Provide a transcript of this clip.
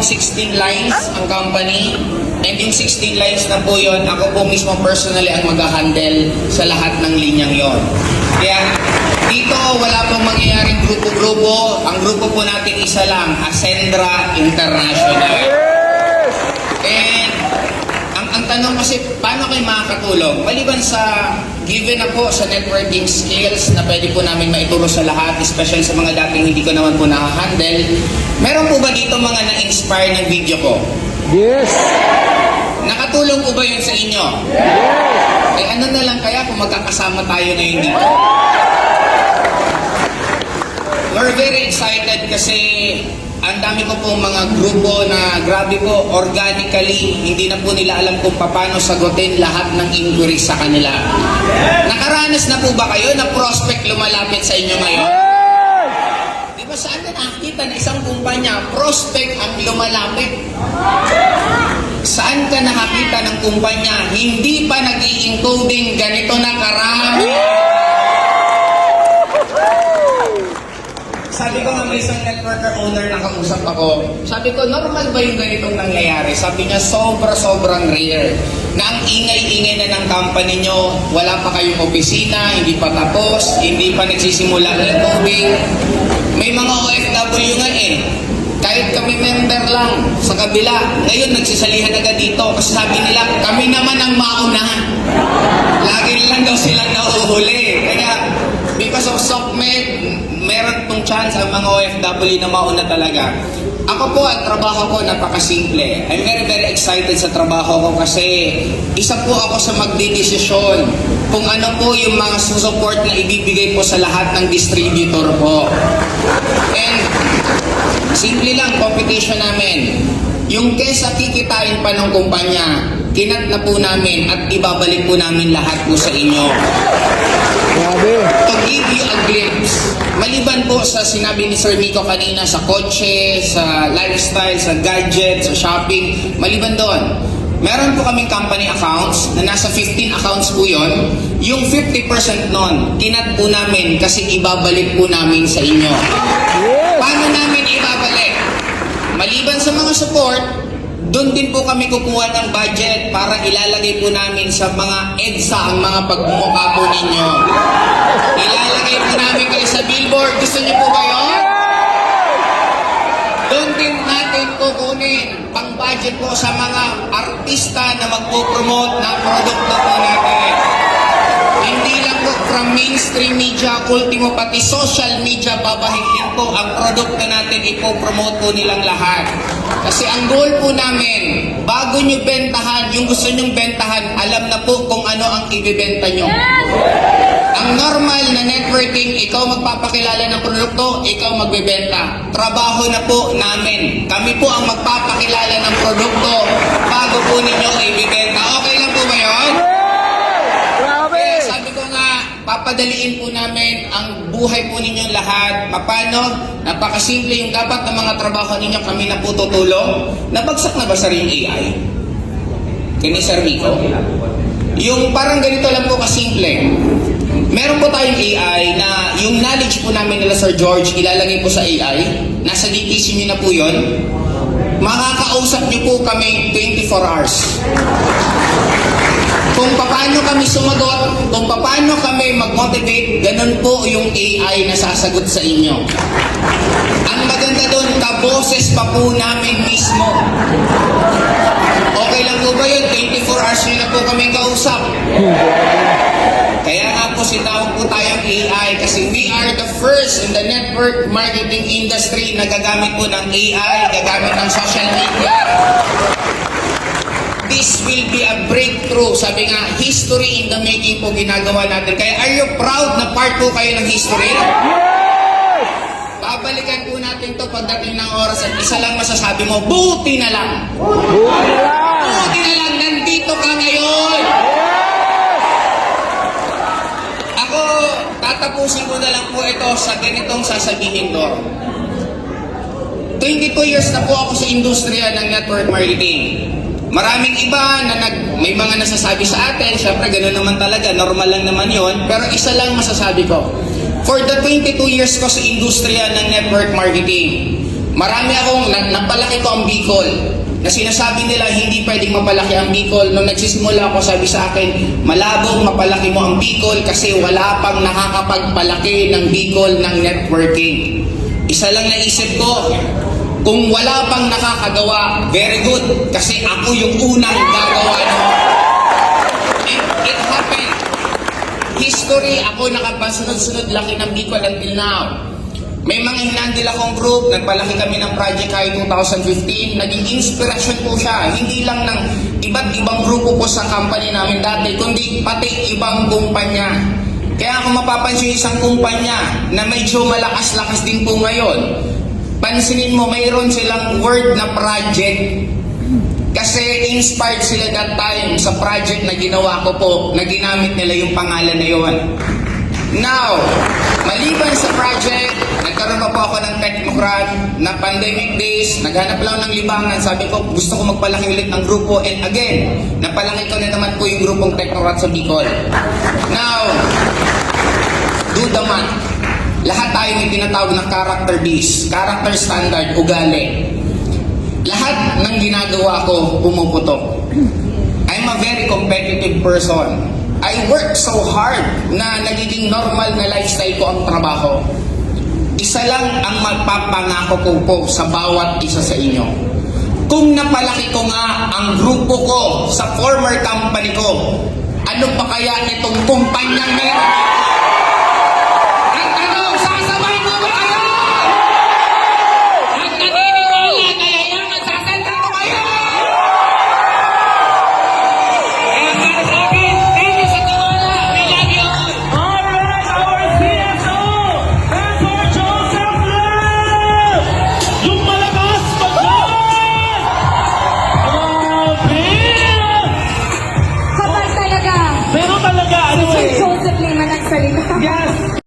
pong 16 lines ang company. And yung 16 lines na po yun, ako po mismo personally ang mag-handle sa lahat ng linyang yon. Kaya dito wala pong mangyayaring grupo-grupo. Ang grupo po natin isa lang, Ascendra International. And ang, ang tanong kasi, paano kayo makakatulong? Maliban sa given na po sa networking skills na pwede po namin maituro sa lahat, especially sa mga dating hindi ko naman po nakahandle, meron po ba dito mga na-inspire ng video ko? Yes! Nakatulong po ba yun sa inyo? Eh ano na lang kaya kung magkakasama tayo ngayon dito? We're very excited kasi ang dami ko pong mga grupo na grabe po, organically, hindi na po nila alam kung paano sagutin lahat ng inquiries sa kanila. Nakaranas na po ba kayo na prospect lumalapit sa inyo ngayon? Di ba saan na nakakita na isang kumpanya, prospect ang lumalapit? Saan ka nakakita ng kumpanya, hindi pa nag encoding ganito na karami? Sabi ko may isang networker owner na kausap ako. Sabi ko, normal ba yung ganitong nangyayari? Sabi niya, sobra-sobrang rare. Na ang ingay-ingay na ng company nyo, wala pa kayong opisina, hindi pa tapos, hindi pa nagsisimula ang encoding. May mga OFW nga eh. Kahit kami member lang sa kabila, ngayon nagsisalihan agad dito kasi sabi nila, kami naman ang mauna. Lagi lang daw silang nahuhuli. Kaya, because of SOCMED, meron pong chance ang mga OFW na mauna talaga. Ako po, ang trabaho ko napakasimple. I'm very, very excited sa trabaho ko kasi isa po ako sa magdidesisyon kung ano po yung mga support na ibibigay po sa lahat ng distributor po. And Simple lang, competition namin. Yung kesa kikitain pa ng kumpanya, kinat na po namin at ibabalik po namin lahat po sa inyo. Grabe! To give you a glimpse, maliban po sa sinabi ni Sir Miko kanina sa kotse, sa lifestyle, sa gadget, sa shopping, maliban doon, meron po kaming company accounts na nasa 15 accounts po yon. Yung 50% nun, kinat po namin kasi ibabalik po namin sa inyo. Paano namin ibabalik? Maliban sa mga support, doon din po kami kukuha ng budget para ilalagay po namin sa mga EDSA ang mga pagmumukha po ninyo. Ilalagay po namin billboard. Gusto niyo po ba yun? Doon din natin kukunin pang budget po sa mga artista na magpo-promote ng produkto po natin. Hindi lang po from mainstream media, ultimo pati social media, babahiin po ang produkto natin, ipopromote po nilang lahat. Kasi ang goal po namin, bago nyo bentahan, yung gusto nyong bentahan, alam na po kung ano ang ibibenta nyo. Ang normal na networking, ikaw magpapakilala ng produkto, ikaw magbebenta. Trabaho na po namin. Kami po ang magpapakilala ng produkto bago po ninyo ibibenta. Okay lang po ba yun? Grabe! Kaya sabi ko nga, papadaliin po namin ang buhay po ninyong lahat. Paano? Napakasimple yung dapat ng mga trabaho ninyo, kami na po tutulong. Nabagsak na ba sa rin AI? Kini Sir Rico? Yung parang ganito lang po kasimple. Meron po tayong AI na yung knowledge po namin nila Sir George, ilalagay po sa AI. Nasa DTC nyo na po yun. Makakausap nyo po kami 24 hours kung paano kami sumagot, kung paano kami mag-motivate, ganun po yung AI na sasagot sa inyo. Ang maganda doon, kaboses pa po namin mismo. Okay lang po ba yun? 24 hours nyo na po kami kausap. Kaya nga po sinawag po tayong AI kasi we are the first in the network marketing industry na gagamit po ng AI, gagamit ng social media. This will be a breakthrough. Sabi nga, history in the making po ginagawa natin. Kaya are you proud na part po kayo ng history? Babalikan po natin to pagdating ng oras at isa lang masasabi mo, buti na lang. Buhay lang! Buti na lang, nandito ka ngayon. Ako, tatapusin ko na lang po ito sa ganitong sasabihin ko. 22 years na po ako sa industriya ng network marketing. Maraming iba na nag, may mga nasasabi sa atin, syempre ganoon naman talaga, normal lang naman yon. Pero isa lang masasabi ko, for the 22 years ko sa industriya ng network marketing, Marami akong, na, napalaki ko ang Bicol. Na sinasabi nila hindi pwedeng mapalaki ang Bicol. Nung nagsisimula ako, sabi sa akin, malabong mapalaki mo ang Bicol kasi wala pang nakakapagpalaki ng Bicol ng networking. Isa lang naisip ko, kung wala pang nakakagawa, very good. Kasi ako yung unang gagawa nun. It, it happened. History, ako nakapasunod-sunod laki ng Bicol until now. May mga hinandil akong group, nagpalaki kami ng project kahit 2015, naging inspiration po siya, hindi lang ng iba't ibang grupo po sa company namin dati, kundi pati ibang kumpanya. Kaya kung mapapansin isang kumpanya na medyo malakas-lakas din po ngayon, pansinin mo, mayroon silang word na project kasi inspired sila that time sa project na ginawa ko po, na ginamit nila yung pangalan na yun. Now, maliban sa project, nagkaroon pa po ako ng technocrat na pandemic days, naghanap lang ng libangan, sabi ko gusto ko magpalaki ulit ng grupo and again, napalaki ko na naman po yung grupong technocrat sa Bicol. Now, do the math. Lahat tayo may tinatawag na character base, character standard, ugali. Lahat ng ginagawa ko pumuputok. I'm a very competitive person. I work so hard na nagiging normal na lifestyle ko ang trabaho. Isa lang ang magpapangako ko po sa bawat isa sa inyo. Kung napalaki ko nga ang grupo ko sa former company ko, ano pa kaya itong kumpanyang meron? Yes!